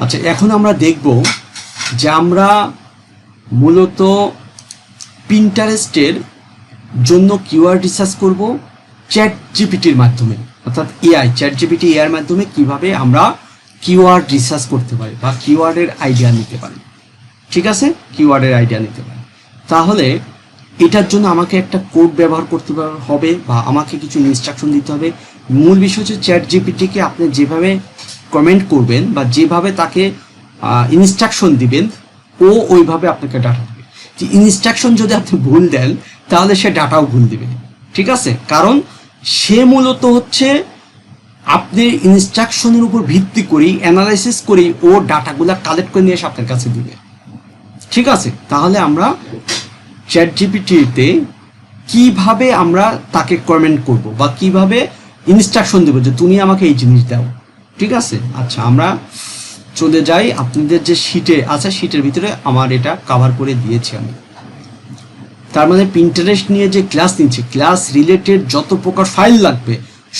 আচ্ছা এখন আমরা দেখব যে আমরা মূলত পিন্টারেস্টের জন্য কিওয়ার্ড রিসার্চ করব চ্যাট জিপিটির মাধ্যমে, অর্থাৎ এআই চ্যাট জিপিটি এআর মাধ্যমে কীভাবে আমরা কিওয়ার্ড রিসার্চ করতে পারি বা কিওয়ার্ডের আইডিয়া নিতে পারি। ঠিক আছে? কিওয়ার্ডের আইডিয়া নিতে পারি। তাহলে এটার জন্য আমাকে একটা কোড ব্যবহার করতে হবে বা আমাকে কিছু ইনস্ট্রাকশন দিতে হবে। মূল বিষয় হচ্ছে চ্যাট জিপিটিকে আপনি যেভাবে কমেন্ট করবেন বা যেভাবে তাকে ইনস্ট্রাকশন দিবেন, ও ওইভাবে আপনাকে ডাটা দেবে। যে ইনস্ট্রাকশন যদি আপনি ভুল দেন, তাহলে সে ডাটাও ভুল দিবে। ঠিক আছে? কারণ সে মূলত হচ্ছে আপনি ইনস্ট্রাকশনের উপর ভিত্তি করেই অ্যানালাইসিস করেই ও ডাটাগুলো কালেক্ট করে নিয়ে এসে আপনার কাছে দিবে। ঠিক আছে? তাহলে আমরা চ্যাট জিপিটিতে কীভাবে আমরা তাকে কমেন্ট করব বা কীভাবে ইনস্ট্রাকশন দেবো যে, তুমি আমাকে এই জিনিস দাও। ঠিক আছে? আচ্ছা আমরা চলে যাই। আপনাদের যে শিটে আছে শিটের ভিতরে আমার এটা কভার করে দিয়েছি আমি। তার মধ্যে পিন্টারেস্ট নিয়ে যে ক্লাস নিচ্ছে ক্লাস রিলেটেড যত প্রকার ফাইল লাগবে,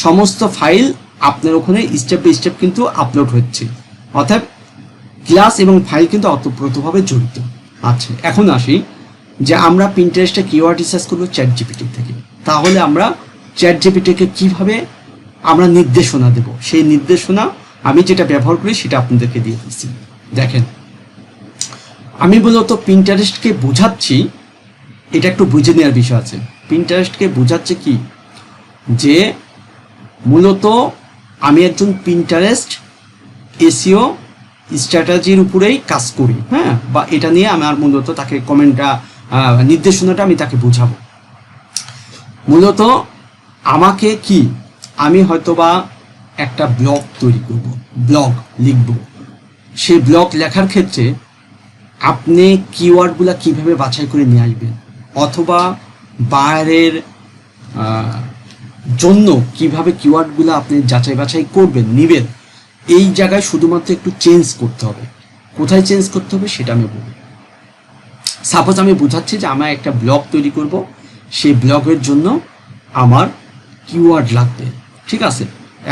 সমস্ত ফাইল আপনার ওখানে স্টেপ বাই স্টেপ কিন্তু আপলোড হচ্ছে। অর্থাৎ ক্লাস এবং ফাইল কিন্তু অতপ্রতভাবে জড়িত। আচ্ছা এখন আসি যে আমরা পিন্টারেস্টে কিওয়ার্ড রিসার্চ করব চ্যাট জিপিটি থেকে। তাহলে আমরা চ্যাট জিপিটিকে কীভাবে আমরা নির্দেশনা দেব। সেই নির্দেশনা আমি যেটা ব্যবহার করি সেটা আপনাদেরকে দিয়ে দিচ্ছি। দেখেন, আমি মূলত পিন্টারেস্টকে বোঝাচ্ছি, এটা একটু বুঝে নেওয়ার বিষয় আছে। পিন্টারেস্টকে বোঝাচ্ছে কি? যে মূলত আমি একজন পিন্টারেস্ট এসিও স্ট্র্যাটাজির উপরেই কাজ করি হ্যাঁ? বা এটা নিয়ে আমার মূলত তাকে কমেন্টটা নির্দেশনাটা আমি তাকে বোঝাবো। মূলত আমাকে কি আমি হয়তোবা একটা ব্লগ তৈরি করব, ব্লগ লিখব। সেই ব্লগ লেখার ক্ষেত্রে আপনি কিওয়ার্ডগুলো কীভাবে বাছাই করে নিয়ে আসবেন, অথবা বাইরের জন্য কীভাবে কিওয়ার্ডগুলো আপনি যাচাই বাছাই করবেন, নিবেন, এই জায়গায় শুধুমাত্র একটু চেঞ্জ করতে হবে। কোথায় চেঞ্জ করতে হবে সেটা আমি বলব। সাপোজ আমি বোঝাচ্ছি যে আমার একটা ব্লগ তৈরি করব, সেই ব্লগের জন্য আমার কিওয়ার্ড লাগবে। ঠিক আছে?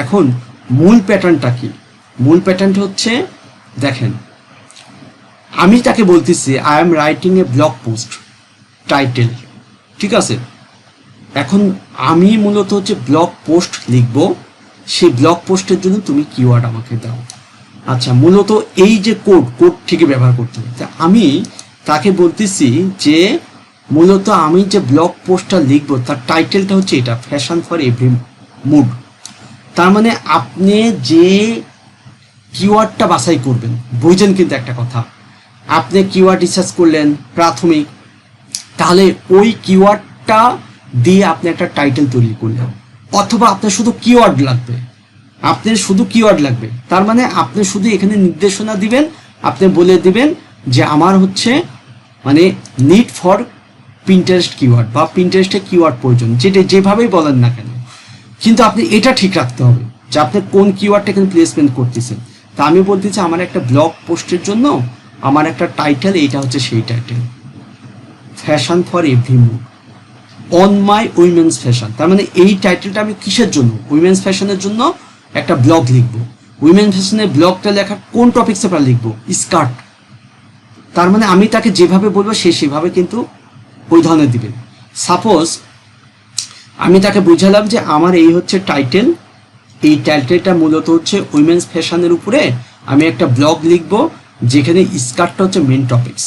এখন মূল প্যাটার্নটা কি? মূল প্যাটার্নটা হচ্ছে, দেখেন, আমি তাকে বলতেছি I am writing a blog post title ঠিক আছে? এখন আমি মূলত হচ্ছে ব্লগ পোস্ট লিখব, সেই ব্লগ পোস্টের জন্য তুমি কিওয়ার্ড আমাকে দাও। আচ্ছা মূলত এই যে কোড কোড থেকে ব্যবহার করতে হবে। তা আমি তাকে বলতেছি যে, মূলত আমি যে ব্লগ পোস্টটা লিখব, তার টাইটেলটা হচ্ছে এটা ফ্যাশন ফর এভরি মুড তার মানে আপনি যে কিওয়ার্ডটা বাছাই করবেন বুঝছেন কিন্তু একটা কথা। আপনি কিওয়ার্ড রিসার্চ করলেন প্রাথমিক, তাহলে ওই কিওয়ার্ডটা দিয়ে আপনি একটা টাইটেল তৈরি করলেন। অথবা আপনার শুধু কিওয়ার্ড লাগবে। আপনার শুধু কিওয়ার্ড লাগবে। তার মানে আপনি শুধু এখানে নির্দেশনা দিবেন, আপনি বলে দিবেন যে আমার হচ্ছে মানে নিড ফর পিন্টারেস্ট কিওয়ার্ড বা পিন্টারেস্টের কিওয়ার্ড প্রয়োজন। যেটা যেভাবেই বলেন না কেন। কিন্তু আপনি এটা ঠিক রাখতে হবে যে আপনি কোন কিওয়ার্ডটা এখানে প্লেসমেন্ট করতেছেন। তা আমি বলতেছি আমার একটা ব্লগ পোস্টের জন্য আমার একটা টাইটেল এইটা হচ্ছে সেই title fashion for every mood on my women's fashion তার মানে এই টাইটেলটা আমি কিসের জন্য? উইমেন্স ফ্যাশনের জন্য একটা ব্লগ লিখব। উইমেন ফ্যাশনের ব্লগটা লেখার কোন টপিক্সে আমরা লিখব? স্কার্ট তার মানে আমি তাকে যেভাবে বলব, সে সেভাবে কিন্তু ওই ধরনের দিবে। সাপোজ আমি তাকে বুঝালাম যে আমার এই হচ্ছে টাইটেল এই টাইটেলটা মূলত হচ্ছে উইমেন্স ফ্যাশনের উপরে আমি একটা ব্লগ লিখব, যেখানে স্কার্টটা হচ্ছে মেন টপিক্স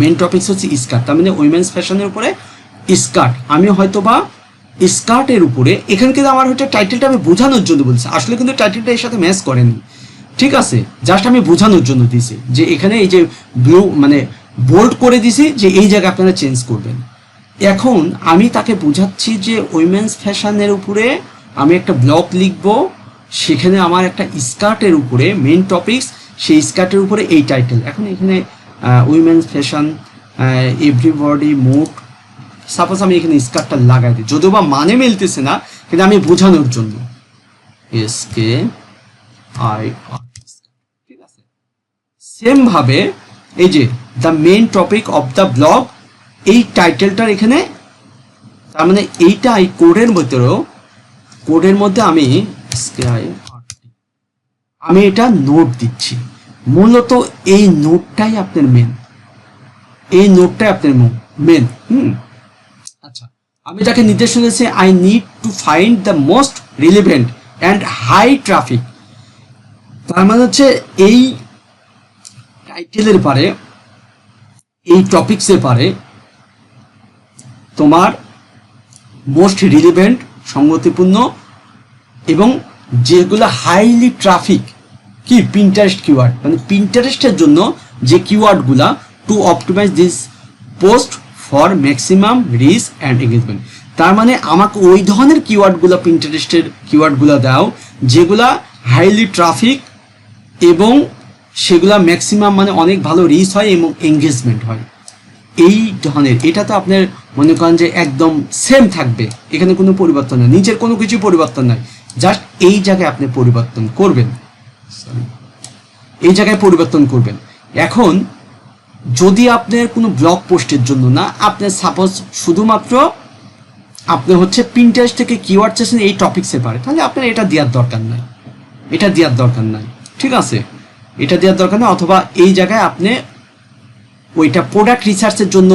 মেন টপিক্স হচ্ছে স্কার্ট তার মানে উইমেন্স ফ্যাশনের উপরে স্কার্ট আমি হয়তো বা স্কার্টের উপরে, এখানে কিন্তু আমার হচ্ছে টাইটেলটা আমি বোঝানোর জন্য বলছি। আসলে কিন্তু টাইটেলটা এর সাথে ম্যাচ করেনি। ঠিক আছে? জাস্ট আমি বোঝানোর জন্য দিছি যে এখানে এই যে ব্লু মানে বোল্ড করে দিছি যে এই জায়গায় আপনারা চেঞ্জ করবেন। এখন আমি তাকে বোঝাচ্ছি যে উইমেন্স ফ্যাশনের উপরে আমি একটা ব্লগ লিখব, সেখানে আমার একটা স্কার্টের উপরে মেন টপিকস সেই স্কার্টের উপরে এই টাইটেল এখন এখানে women's fashion everybody mood suppose আমি এখানে স্কার্টটা লাগাই দিই। যদিও বা মানে মিলতেছে না, কিন্তু আমি বোঝানোর জন্য। এস কে আই ঠিক আছে? সেম ভাবে, এই যে the main topic of the blog এই টাইটেলটার এখানে, তার মানে এইটা এই কোডের মধ্যেও কোডের মধ্যে আমি আমি এটা নোট দিচ্ছি। মূলত এই নোটটাই আপনার মেন এই নোটটাই আপনার মেন হুম? আচ্ছা আমি তাকে নির্দেশ দিয়েছি I need to find the most relevant and high traffic তার মানে হচ্ছে এই টাইটেলের পারে, এই টপিক্সের পারে তোমার মোস্ট রিলিভেন্ট সঙ্গতিপূর্ণ এবং যেগুলো হাইলি ট্রাফিক কি পিন্টারেস্ট কিওয়ার্ড মানে পিন্টারেস্টের জন্য যে কিওয়ার্ডগুলা to optimize this post for maximum reach and engagement তার মানে আমাকে ওই ধরনের কিওয়ার্ডগুলো পিন্টারেস্টের কিওয়ার্ডগুলো দাও, যেগুলা হাইলি ট্রাফিক এবং সেগুলা ম্যাক্সিমাম মানে অনেক ভালো রিচ হয় এবং এঙ্গেজমেন্ট হয়। এই ধরনের, এটা তো আপনার মনে করেন যে একদম সেম থাকবে। এখানে কোনো পরিবর্তন নেই। নিচের কোনো কিছু পরিবর্তন নাই। জাস্ট এই জায়গায় আপনি পরিবর্তন করবেন. এই জায়গায় পরিবর্তন করবেন। এখন যদি আপনার কোনো ব্লগ পোস্টের জন্য না আপনার সাপোজ শুধুমাত্র আপনি হচ্ছে প্রিন্টারেস্ট থেকে কিওয়ার্ড চাচ্ছেন এই টপিক্সে পারে তাহলে আপনার এটা দেওয়ার দরকার নাই। এটা দেওয়ার দরকার নাই। ঠিক আছে? এটা দেওয়ার দরকার নেই। অথবা এই জায়গায় আপনি ওইটা প্রোডাক্ট রিসার্চের জন্য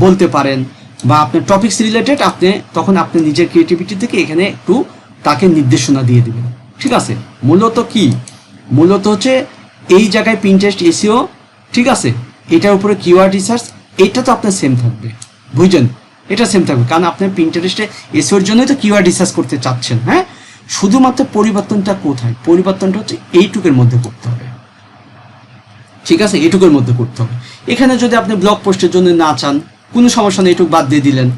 বলতে পারেন বা আপনার টপিক্স রিলেটেড আপনি, তখন আপনি নিজের ক্রিয়েটিভিটি থেকে এখানে একটু তাকে নির্দেশনা দিয়ে দিবেন। ঠিক আছে? মূলত কি? মূলত হচ্ছে এই জায়গায় প্রিন্টারেস্ট এসিও ঠিক আছে? এটার উপরে কিওয়ার্ড রিসার্চ এটা তো আপনার সেম থাকবে। বুঝছেন? এটা সেম থাকবে। কারণ আপনার প্রিন্টারেস্টে এসিওর জন্যই তো কিওয়ার্ড রিসার্চ করতে চাচ্ছেন হ্যাঁ? শুধুমাত্র পরিবর্তনটা কোথায়? পরিবর্তনটা হচ্ছে এইটুকের মধ্যে করতে হবে। ঠিক আছে? এটুকুর মধ্যে করতে হবে। এখানে যদি আপনি ব্লগ পোস্টের জন্য না চান, কোনো সমস্যা নেই, এটুক বাদ দিয়ে দিলেন।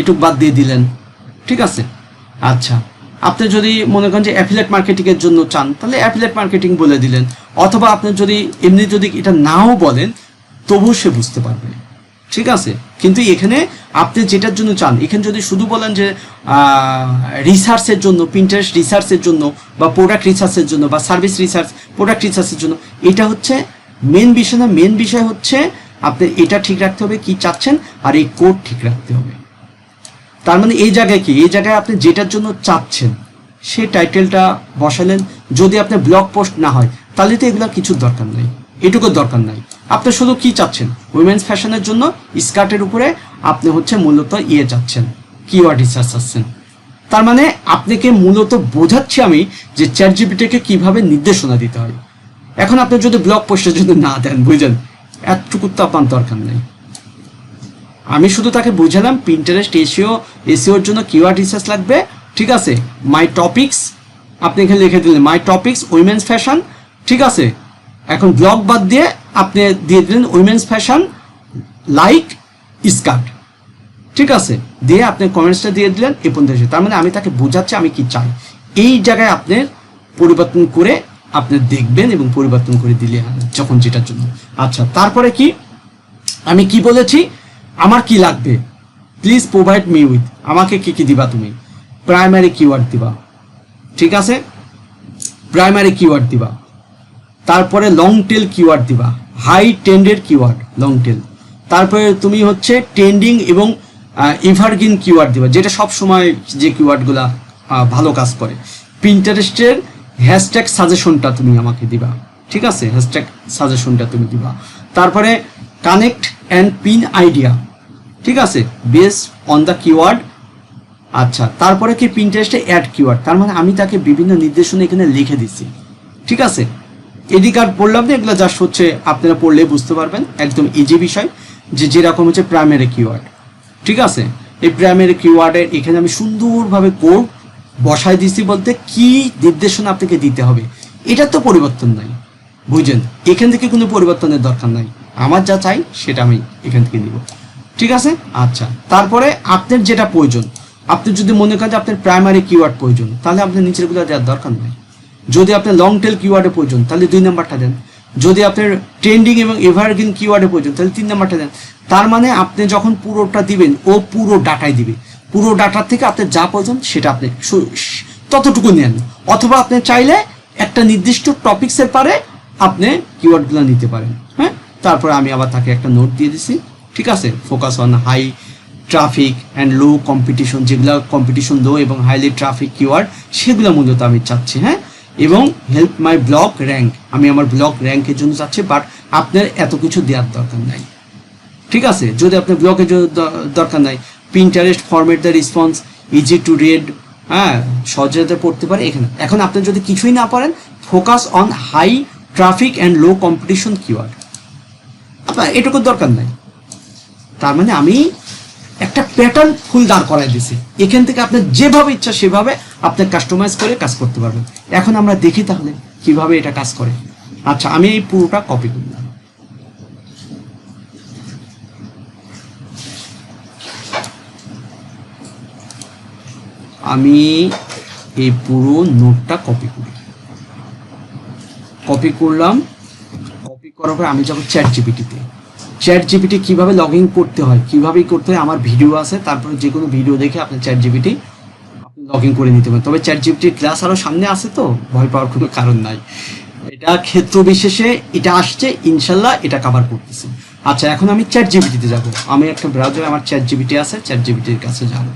এটুক বাদ দিয়ে দিলেন। ঠিক আছে? আচ্ছা। আপনি যদি মনে করেন যে অ্যাফিলেট মার্কেটিংয়ের জন্য চান, তাহলে অ্যাফিলেট মার্কেটিং বলে দিলেন। অথবা আপনি যদি এমনি যদি এটা নাও বলেন তবু সে বুঝতে পারবে। ঠিক আছে? কিন্তু এখানে আপনি যেটার জন্য চান, এখানে যদি শুধু বলেন যে রিসার্চের জন্য প্রিন্টারেস্ট রিসার্চের জন্য, বা প্রোডাক্ট রিসার্চের জন্য, বা সার্ভিস রিসার্চ প্রোডাক্ট রিসার্চের জন্য, এটা হচ্ছে মেন বিষয় না মেন বিষয় হচ্ছে আপনি এটা ঠিক রাখতে হবে, কি চাচ্ছেন, আর এই কোড ঠিক রাখতে হবে। তার মানে এই জায়গায় কি? এই জায়গায় আপনি যেটার জন্য চাচ্ছেন সে টাইটেলটা বসালেন। যদি আপনার ব্লগ পোস্ট না হয়, তাহলে তো এগুলো কিছুর দরকার নেই। এটুকুর দরকার নাই। আপনি শুধু কি চাচ্ছেন? উইমেন্স ফ্যাশনের জন্য স্কার্টের উপরে আপনি হচ্ছে মূলত ইয়ে চাচ্ছেন কিওয়ার্ড রিসার্চ চাচ্ছেন। তার মানে আপনাকে মূলত বোঝাচ্ছি আমি যে চ্যাট জিপিটিকে কীভাবে নির্দেশনা দিতে হয়। এখন আপনি যদি ব্লগ পোস্টের জন্য না দেন, বুঝলেন? এতটুকু তো আপনার দরকার নেই। আমি শুধু তাকে বুঝালাম পিন্টারেস্ট এসিও এসিওর জন্য কিওয়ার্ড রিসার্চ লাগবে, ঠিক আছে? মাই টপিক্স আপনি এখানে লিখে দিলেন মাই টপিক্স উইমেন্স ফ্যাশন ঠিক আছে? এখন ব্লগ বাদ দিয়ে আপনি দিয়ে দিলেন উইমেন্স ফ্যাশন লাইক স্কার্ট ঠিক আছে? দিয়ে আপনি কমেন্টসটা দিয়ে দিলেন এ পর্যন্ত তার মানে আমি তাকে বোঝাচ্ছি, আমি কি চাই? এই জায়গায় আপনি পরিবর্তন করে আপনি দেখবেন এবং পরিবর্তন করে দিলে যখন যেটার জন্য। আচ্ছা তারপরে কি? আমি কি বলেছি? আমার কি লাগবে? প্লিজ প্রোভাইড মি উইথ আমাকে কি কি দিবা তুমি? প্রাইমারি কিওয়ার্ড দিবা। ঠিক আছে? প্রাইমারি কিওয়ার্ড দিবা। তারপরে লং টেল কিওয়ার্ড দিবা। High tended keyword long tail তারপরে তুমি হচ্ছে ট্রেন্ডিং এবং ইভারগ্রিন কিওয়ার্ড দিবা, যেটা সব সময় যে কিওয়ার্ডগুলা ভালো কাজ করে। পিন্টারেস্টের হ্যাশট্যাগ সাজেশনটা তুমি আমাকে দিবা। ঠিক আছে? হ্যাশট্যাগ সাজেশনটা তুমি দিবা। তারপরে কানেক্ট অ্যান্ড পিন আইডিয়া ঠিক আছে? বেস অন দ্য কিওয়ার্ড আচ্ছা তারপরে কি পিন্টারেস্টে অ্যাড কিওয়ার্ড তার মানে আমি তাকে বিভিন্ন নির্দেশনা এখানে লিখে দিচ্ছি। ঠিক আছে? এডি কার্ড পড়লাম না, এগুলো জাস্ট হচ্ছে আপনারা পড়লে বুঝতে পারবেন। একদম ইজি বিষয় যে যেরকম হচ্ছে প্রাইমারি কিওয়ার্ড ঠিক আছে? এই প্রাইমারি কিওয়ার্ডের এখানে আমি সুন্দরভাবে কোড বসাই দিছি বলতে কি নির্দেশনা আপনাকে দিতে হবে এটার তো পরিবর্তন নাই। বুঝলেন এখান থেকে কোনো পরিবর্তনের দরকার নাই। আমার যা চাই, সেটা আমি এখান থেকে নিব। ঠিক আছে? আচ্ছা তারপরে আপনার যেটা প্রয়োজন, আপনি যদি মনে করেন যে আপনার প্রাইমারি কিওয়ার্ড প্রয়োজন, তাহলে আপনার নিচেরগুলো দেওয়ার দরকার নেই। যদি আপনার লং টেল কিওয়ার্ডে প্রয়োজন, তাহলে দুই নাম্বারটা দেন। যদি আপনার ট্রেন্ডিং এবং এভারগ্রিন কিওয়ার্ডে প্রয়োজন, তাহলে তিন নাম্বারটা দেন। তার মানে আপনি যখন পুরোটা দিবেন, ও পুরো ডাটাই দিবে। পুরো ডাটার থেকে আপনার যা প্রয়োজন সেটা আপনি ততটুকু নেন। অথবা আপনি চাইলে একটা নির্দিষ্ট টপিক্সের পারে আপনি কিওয়ার্ডগুলো নিতে পারেন হ্যাঁ? তারপরে আমি আবার তাকে একটা নোট দিয়ে দিছি, ঠিক আছে? Focus on high traffic and low competition যেগুলো কম্পিটিশন লো এবং হাইলি ট্রাফিক কিওয়ার্ড সেগুলো মূলত আমি চাচ্ছি হ্যাঁ? এবং হেল্প মাই ব্লগ র্যাঙ্ক আমি আমার ব্লগ র্যাঙ্কের জন্য চাচ্ছি বাট আপনার এত কিছু দেওয়ার দরকার নাই। ঠিক আছে? যদি আপনার ব্লগের জন্য দরকার নাই Pinterest format the response easy to read হ্যাঁ সহজে পড়তে পারে এখানে। এখন আপনি যদি কিছুই না পারেন focus on high traffic and low competition keyword আপনার এটুকুর দরকার নাই। তার মানে আমি একটা প্যাটার্ন ফুল দাঁড় করাই দিছি এখান থেকে আপনার যেভাবে ইচ্ছা সেভাবে আপনি কাস্টমাইজ করে কাজ করতে পারবেন। এখন আমরা দেখি তাহলে কীভাবে এটা কাজ করে। আচ্ছা আমি এই পুরোটা কপি করলাম। আমি এই পুরো নোটটা কপি করি। কপি করলাম। কপি করার পর আমি যাব চ্যাট জিপিটিতে চ্যাট জিপিটি কীভাবে লগ ইন করতে হয়, কীভাবে করতে হয়, আমার ভিডিও আছে, তারপরে যে কোনো ভিডিও দেখে আপনি চ্যাট জিপিটি আপনি লগ ইন করে নিতে পারেন। তবে চ্যাট জিপিটির ক্লাস আরও সামনে আছে তো, ভয় পাওয়ার কোনো কারণ নাই। এটা ক্ষেত্র বিশেষে এটা আসছে, ইনশাল্লাহ এটা কভার করতেছি। আচ্ছা এখন আমি চ্যাট জিপিটিতে যাব। আমি একটা ব্রাউজারে আমার চ্যাট জিপিটি আছে চ্যাট জিপিটির কাছে যাব।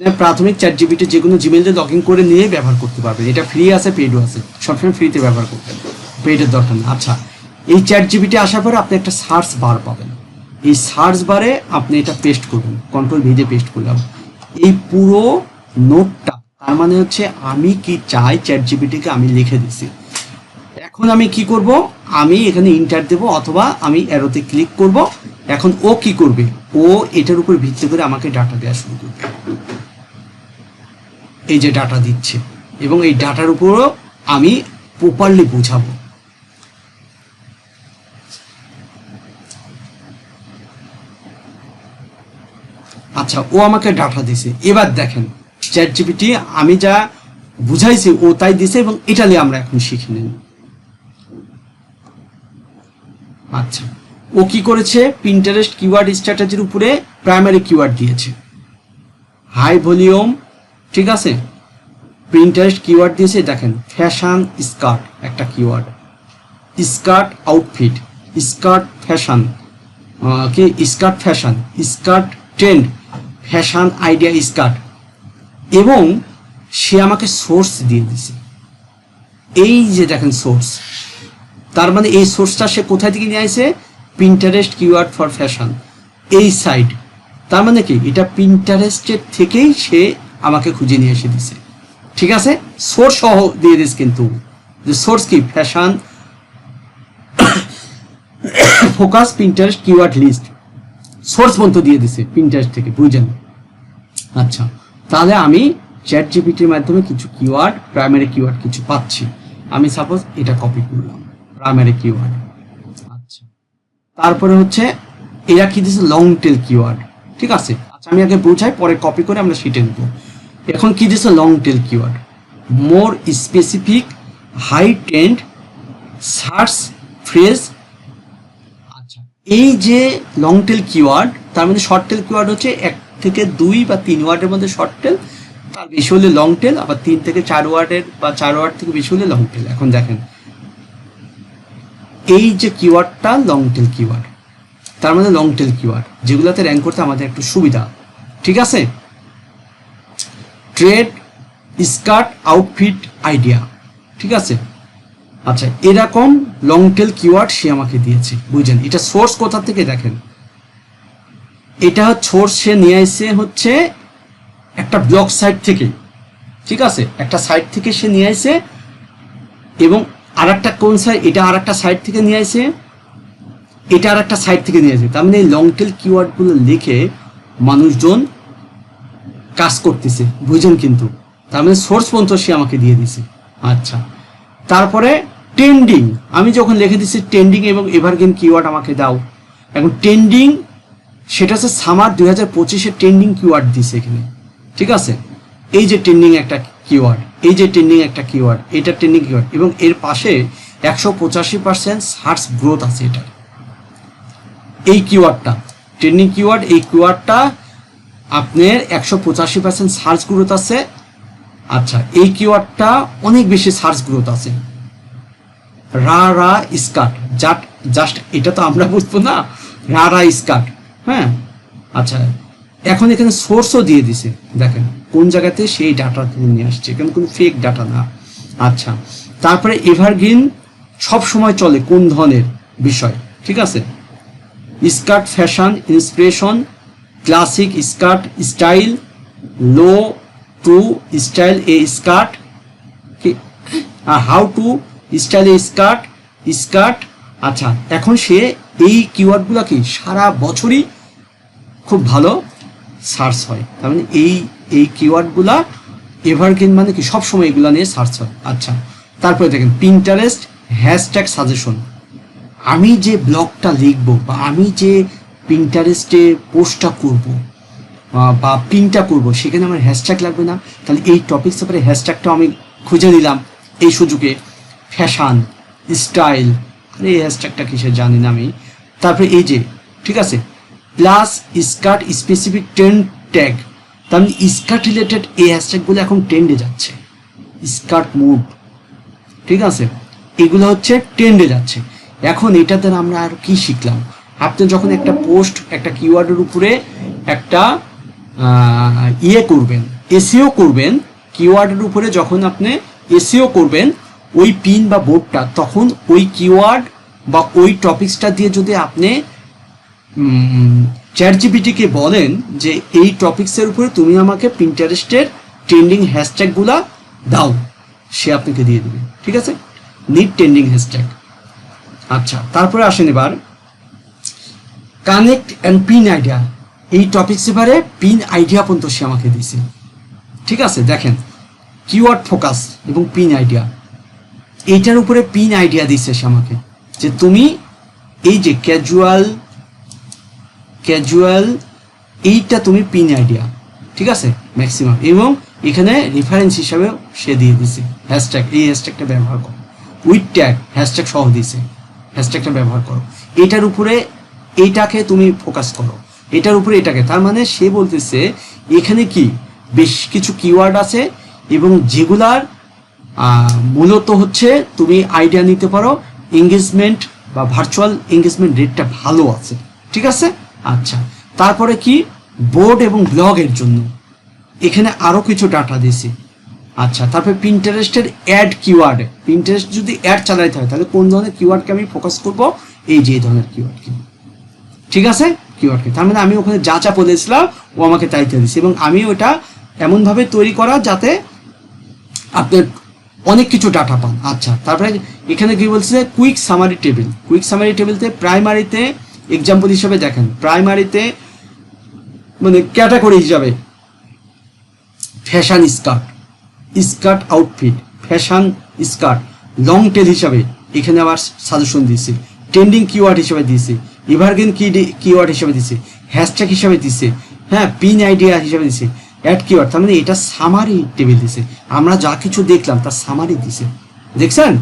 আপনার প্রাথমিক চ্যাট জিবিটি যে কোনো জিমেল দিয়ে লগ ইন করে নিয়ে ব্যবহার করতে পারবেন। এটা ফ্রি আছে পেডও আছে। সবসময় ফ্রিতে ব্যবহার করবেন পেডের দরকার না আচ্ছা এই চ্যাট জিবিটি আসার পরে আপনি একটা সার্চ বার পাবেন। এই সার্চ বারে আপনি এটা পেস্ট করবেন। কন্ট্রোল ভিজে পেস্ট করলাম। এই পুরো নোটটা তার মানে হচ্ছে আমি কি চাই চ্যাট জিবিটিকে আমি লিখে দিছি। এখন আমি কি করব? আমি এখানে ইন্টার দেব অথবা আমি অ্যারোতে ক্লিক করব। এখন ও কি করবে? ও এটার উপর ভিত্তি করে আমাকে ডাটা দেওয়া শুরু করবে। এই যে ডাটা দিচ্ছে। এবং এই ডাটার উপরও আমি প্রপারলি বোঝাবো। আচ্ছা ও আমাকে ডাটা দিছে। এবার দেখেন চ্যাট জিপিটি আমি যা বুঝাইছি, ও তাই দিছে এবং এটা নিয়ে আমরা এখন শিখে নেব আচ্ছা ও কি করেছে? পিন্টারেস্ট কিওয়ার্ড স্ট্র্যাটেজির উপরে প্রাইমারি কিওয়ার্ড দিয়েছে। হাই ভলিউম ঠিক আছে? প্রিন্টারেস্ট কিওয়ার্ড দিয়েছে, দেখেন ফ্যাশন স্কার্ট একটা keyword skirt outfit skirt fashion কি? Skirt fashion skirt trend fashion idea skirt এবং সে আমাকে সোর্স দিয়ে দিছে এই যে দেখেন সোর্স তার মানে এই সোর্সটা সে কোথায় থেকে নিয়ে আসে পিন্টারেস্ট কিওয়ার্ড ফর ফ্যাশন এই সাইট তার মানে কি? এটা পিন্টারেস্টের থেকেই সে আমাকে খুঁজে নিয়ে এসে দিছে। ঠিক আছে? সোর্স সহ দিয়ে দিস কিন্তু। যে সোর্স কি? Fashion focus Pinterest keyword list source পর্যন্ত দিয়ে দিছে পিন্টারেস্ট থেকে বুঝেন আচ্ছা তাহলে আমি চ্যাট জিপিটির মাধ্যমে কিছু কিওয়ার্ড প্রাইমারি কিওয়ার্ড কিছু পাচ্ছি। আমি সাপোজ এটা কপি করলাম প্রাইমারি কিওয়ার্ড আচ্ছা তারপরে হচ্ছে, এরা কি দিচ্ছে লং টেল কিওয়ার্ড ঠিক আছে? আচ্ছা আমি আগে বোঝাই, পরে কপি করে আমরা শিটে নেব। এখন কি দিচ্ছে long tail keyword more specific high trend search phrase আচ্ছা এই যে লং টেল কিওয়ার্ড তার মধ্যে শর্ট টেল কিওয়ার্ড হচ্ছে এক থেকে দুই বা তিন ওয়ার্ডের মধ্যে শর্ট টেল তার বেশি হলে লং টেল আবার তিন থেকে চার ওয়ার্ডের বা চার ওয়ার্ড থেকে বেশি হলে লং টেল এখন দেখেন, এই যে কিওয়ার্ডটা লং টেল কিওয়ার্ড তার মানে লং টেল কিওয়ার্ড যেগুলোতে র্যাঙ্ক করতে আমাদের একটু সুবিধা। ঠিক আছে? Trend skirt outfit idea. ঠিক আছে? আচ্ছা এরকম লং টেল কিওয়ার্ড সে আমাকে দিয়েছে বুঝছেন এটা সোর্স কোথা থেকে দেখেন? এটা সোর্স সে নিয়ে এসে হচ্ছে একটা ব্লগ সাইট থেকে। ঠিক আছে? একটা সাইট থেকে সে নিয়ে আসে এবং আর একটা কোন সাইট এটা আর একটা সাইট থেকে নিয়ে আসে এটা আর একটা সাইট থেকে নিয়ে আসে তার মানে এই লং টেল কিওয়ার্ডগুলো লিখে মানুষজন কাজ করতেছে, বুঝেন কিন্তু। তার মানে সোর্স পর্যন্ত সে আমাকে দিয়ে দিছে। আচ্ছা। তারপরে ট্রেন্ডিং আমি যখন লিখে দিচ্ছি ট্রেন্ডিং এবং এভারগ্রিন কিওয়ার্ড আমাকে দাও, এখন ট্রেন্ডিং সেটা হচ্ছে সামার দুই হাজার পঁচিশে ট্রেন্ডিং কিওয়ার্ড দিছে এখানে। ঠিক আছে? এই যে ট্রেন্ডিং একটা কিওয়ার্ড এই যে ট্রেন্ডিং একটা কিওয়ার্ড এটা ট্রেন্ডিং কিওয়ার্ড এবং এর পাশে একশো পঁচাশি পার্সেন্ট সার্চ গ্রোথ আছে এটা এই কিওয়ার্ডটা ট্রেন্ডিং কিওয়ার্ড এই কিওয়ার্ডটা আপনার একশো পঁচাশি পার্সেন্ট সার্চ গ্রোথ আছে। আচ্ছা এই কিওয়ার্ডটা অনেক বেশি সার্চ গ্রোথ আছে। রা রা স্কার্ট জাট জাস্ট এটা তো আমরা বুঝব না। রা রা স্কার্ট হ্যাঁ? আচ্ছা এখন এখানে সোর্সও দিয়ে দিছে। দেখেন, কোন জায়গাতে সেই ডাটা নিয়ে আসছে। এখানে কোনো ফেক ডাটা না। আচ্ছা তারপরে এভারগ্রিন সব সময় চলে কোন ধরনের বিষয়, ঠিক আছে? Skirt fashion inspiration classic skirt style, low to style a skirt R how to style a skirt skirt আচ্ছা এখন সে এই কিওয়ার্ডগুলো কি সারা বছরই খুব ভালো সার্চ হয়। তার মানে এই এই কিওয়ার্ডগুলা এভারগ্রিন মানে কি সব সময় এগুলো নিয়ে সার্চ হয়। আচ্ছা তারপরে দেখেন পিন্টারেস্ট হ্যাশট্যাগ সাজেশন আমি যে ব্লগটা লিখব বা আমি যে পিন্টারেস্টে পোস্টটা করব। বা পিনটা করব। সেখানে আমার হ্যাশট্যাগ লাগবে না। তাহলে এই টপিক্স ব্যাপারে হ্যাশট্যাগটা আমি খুঁজে নিলাম এই সুযোগে। ফ্যাশান স্টাইল এই হ্যাশট্যাগটা কিসে জানি না আমি। তারপরে এই যে, ঠিক আছে? Plus skirt specific trend tag তার মানে স্কার্ট রিলেটেড এই হ্যাশট্যাগুলো এখন ট্রেন্ডে যাচ্ছে। স্কার্ট মুভ ঠিক আছে? এগুলো হচ্ছে ট্রেন্ডে যাচ্ছে। এখন এটা দ্বারা আমরা আর কি শিখলাম? আপনি যখন একটা পোস্ট, একটা কিওয়ার্ডের উপরে একটা ইয়ে করবেন এসিও করবেন কিওয়ার্ডের উপরে যখন আপনি এসিও করবেন, ওই পিন বা বোর্ডটা তখন ওই কিওয়ার্ড বা ওই টপিকসটা দিয়ে যদি আপনি চ্যাট জিপিটিকে বলেন যে এই টপিক্সের উপরে তুমি আমাকে প্রিন্টারেস্টের ট্রেন্ডিং হ্যাশট্যাগুলা দাও, সে আপনাকে দিয়ে দেবে, ঠিক আছে? নিড ট্রেন্ডিং হ্যাশট্যাগ আচ্ছা তারপরে আসেন এবার কানেক্ট অ্যান্ড পিন আইডিয়া। এই টপিক্স এবারে পিন আইডিয়া পর্যন্ত সে আমাকে দিয়েছে। ঠিক আছে, দেখেন। কিওয়ার্ড ফোকাস এবং পিন আইডিয়া। এইটার উপরে পিন আইডিয়া দিচ্ছে সে আমাকে। যে তুমি এই যে ক্যাজুয়াল ক্যাজুয়াল এইটা তুমি পিন আইডিয়া। ঠিক আছে? ম্যাক্সিমাম এবং এখানে রেফারেন্স হিসাবে সে দিয়ে দিছে হ্যাশট্যাগ এই হ্যাশট্যাগটা ব্যবহার করো। উইথ ট্যাগ হ্যাশট্যাগ সহ দিছে হ্যাশট্যাগটা ব্যবহার করো। এটার উপরে এইটাকে তুমি ফোকাস করো। এটার উপরে এটাকে। তার মানে সে বলতেছে, এখানে কি? বেশ কিছু কিওয়ার্ড আছে এবং যেগুলার মূলত হচ্ছে তুমি আইডিয়া নিতে পারো এঙ্গেজমেন্ট বা ভার্চুয়াল এঙ্গেজমেন্ট রেটটা ভালো আছে। ঠিক আছে? আচ্ছা। তারপরে কি? বোর্ড এবং ব্লগের জন্য। এখানে আরও কিছু ডাটা দিছি আচ্ছা তারপরে পিন্টারেস্টের অ্যাড কিওয়ার্ড পিন্টারেস্ট যদি অ্যাড চালাইতে হয়, তাহলে কোন ধরনের কিওয়ার্ডকে আমি ফোকাস করব? এই যে ধরনের কিওয়ার্ডকে ঠিক আছে? কিওয়ার্ডকে তার মানে আমি ওখানে যা যা বলেছিলাম, ও আমাকে তাই দিয়ে দিচ্ছে এবং আমি ওটা এমনভাবে তৈরি করা যাতে আপনার অনেক কিছু ডাটা পান। আচ্ছা তারপরে এখানে কি বলছে? Quick summary table quick summary টেবিলতে প্রাইমারিতে এক্সাম্পল হিসাবে দেখেন। প্রাইমারিতে মানে ক্যাটাগরি হিসাবে fashion skirt skirt outfit fashion skirt long tail হিসাবে এখানে আবার সাজেশন দিয়েছে। ট্রেন্ডিং কিওয়ার্ড হিসাবে দিয়েছে। এভারগ্রিন কি কিওয়ার্ড হিসাবে দিছে হ্যাশট্যাগ হিসাবে দিছে হ্যাঁ পিন আইডিয়া হিসাবে দিছে অ্যাড কিওয়ার্ড তার মানে এটা সামারি টেবিল দিছে। আমরা যা কিছু দেখলাম, তার সামারি দিছে। দেখছেন?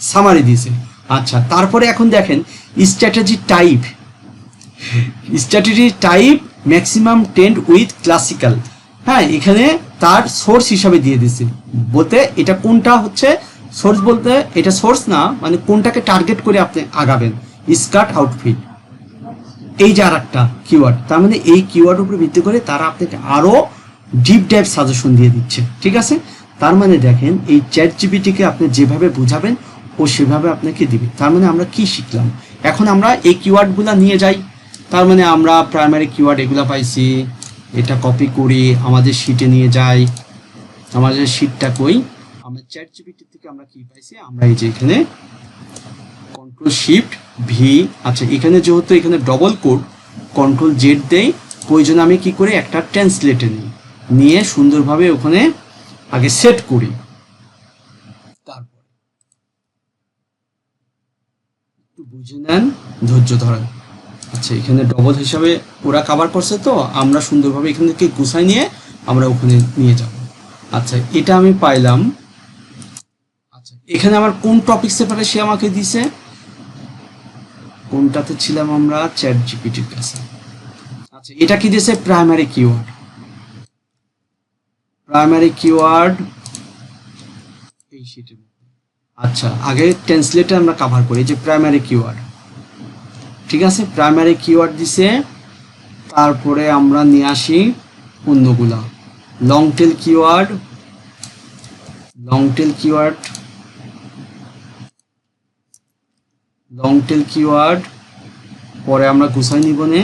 সামারি দিছে। আচ্ছা তারপরে এখন দেখেন strategy type strategy type maximum tend with classical হ্যাঁ এখানে তার সোর্স হিসাবে দিয়ে দিছে। বলতে এটা কোনটা হচ্ছে? সোর্স বলতে এটা সোর্স না মানে কোনটাকে টার্গেট করে আপনি আগাবেন। স্কার্ট আউটফিট এই যে আর একটা কিওয়ার্ড তার মানে এই কিওয়ার্ড উপরে ভিত্তি করে তারা আপনাকে আরও ডিপ ডাইভ সাজেশন দিয়ে দিচ্ছে, ঠিক আছে? তার মানে দেখেন, এই চ্যাট জিপিটিকে আপনি যেভাবে বুঝাবেন, ও সেভাবে আপনাকে দিবে। তার মানে আমরা কি শিখলাম? এখন আমরা এই কিওয়ার্ডগুলো নিয়ে যাই। তার মানে আমরা প্রাইমারি কিওয়ার্ড এগুলো পাইছি, এটা কপি করি, আমাদের শিটে নিয়ে যাই। আমাদের শিটটা কই? আমরা চ্যাট জিপিটি থেকে আমরা কি পাইছি? আমরা এই যে এখানে কন্ট্রোল শিফট ভি আচ্ছা এখানে যেহেতু এখানে ডবল কোড কন্ট্রোল জেড দেই প্রয়োজনে আমি কি করি, একটা ট্রান্সলেটে নিই। নিয়ে সুন্দরভাবে ওখানে আগে সেট করি। তারপর একটু বুঝে নেন, ধৈর্য ধরেন। আচ্ছা এখানে ডবল হিসাবে ওরা কাভার করছে তো, আমরা সুন্দরভাবে এখান থেকে গুছাই নিয়ে আমরা ওখানে নিয়ে যাব। আচ্ছা এটা আমি পাইলাম। আচ্ছা এখানে আমার কোন টপিক সেপারে সে আমাকে দিছে? কোনটাতে ছিলাম আমরা? চ্যাট জিপিটির কাছে। আচ্ছা এটা কি দিয়েছে? প্রাইমারি কিওয়ার্ড প্রাইমারি কিওয়ার্ড এই শিটের আচ্ছা আগে ট্রান্সলেটে আমরা কভার করি যে প্রাইমারি কিওয়ার্ড ঠিক আছে? প্রাইমারি কিওয়ার্ড দিছে, তারপরে আমরা নিয়ে আসি অন্যগুলা। Long tail keyword long tail keyword long tail keyword পরে আমরা গুছাই নিব নে।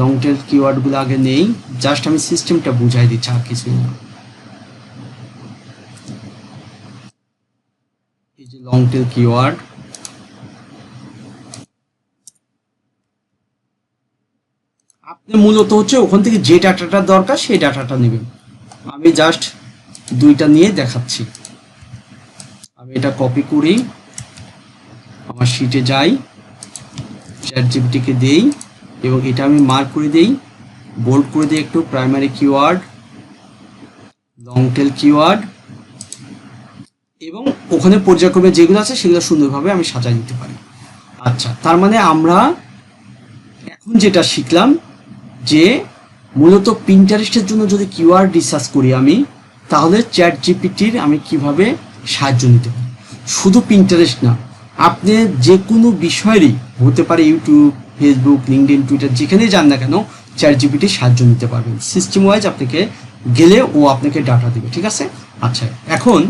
লং টেল কিওয়ার্ডগুলো আগে নেই। জাস্ট আমি সিস্টেমটা বুঝাই দিচ্ছি আর কিছুই না। এই যে লং টেল কিওয়ার্ড আপনি মূলত হচ্ছে ওখান থেকে যে ডাটাটা দরকার সেই ডাটাটা নেবেন। আমি জাস্ট দুইটা নিয়ে দেখাচ্ছি। আমি এটা কপি করি। আমার শিটে যাই চ্যাট জিপিটিকে দেই, এবং এটা আমি মার্ক করে দেই বোল্ড করে দিই একটু primary keyword long tail keyword এবং ওখানে পর্যায়ক্রমে যেগুলো আছে সেগুলো সুন্দরভাবে আমি সাজাই দিতে পারি। আচ্ছা তার মানে আমরা এখন যেটা শিখলাম, যে মূলত পিন্টারেস্টের জন্য যদি কিওয়ার্ড রিসার্চ করি আমি, তাহলে চ্যাট জিপিটির আমি কীভাবে সাহায্য নিতে পারি? শুধু পিন্টারেস্ট না আপনি যে কোনো বিষয়েরই হতে পারে ইউটিউব, ফেসবুক লিঙ্কডিন টুইটার, যেখানেই যান না কেন চ্যাট জিপিটির সাহায্য নিতে পারবেন। সিস্টেম ওয়াইজ আপনাকে গেলে ও আপনাকে ডাটা দেবে, ঠিক আছে? আচ্ছা এখন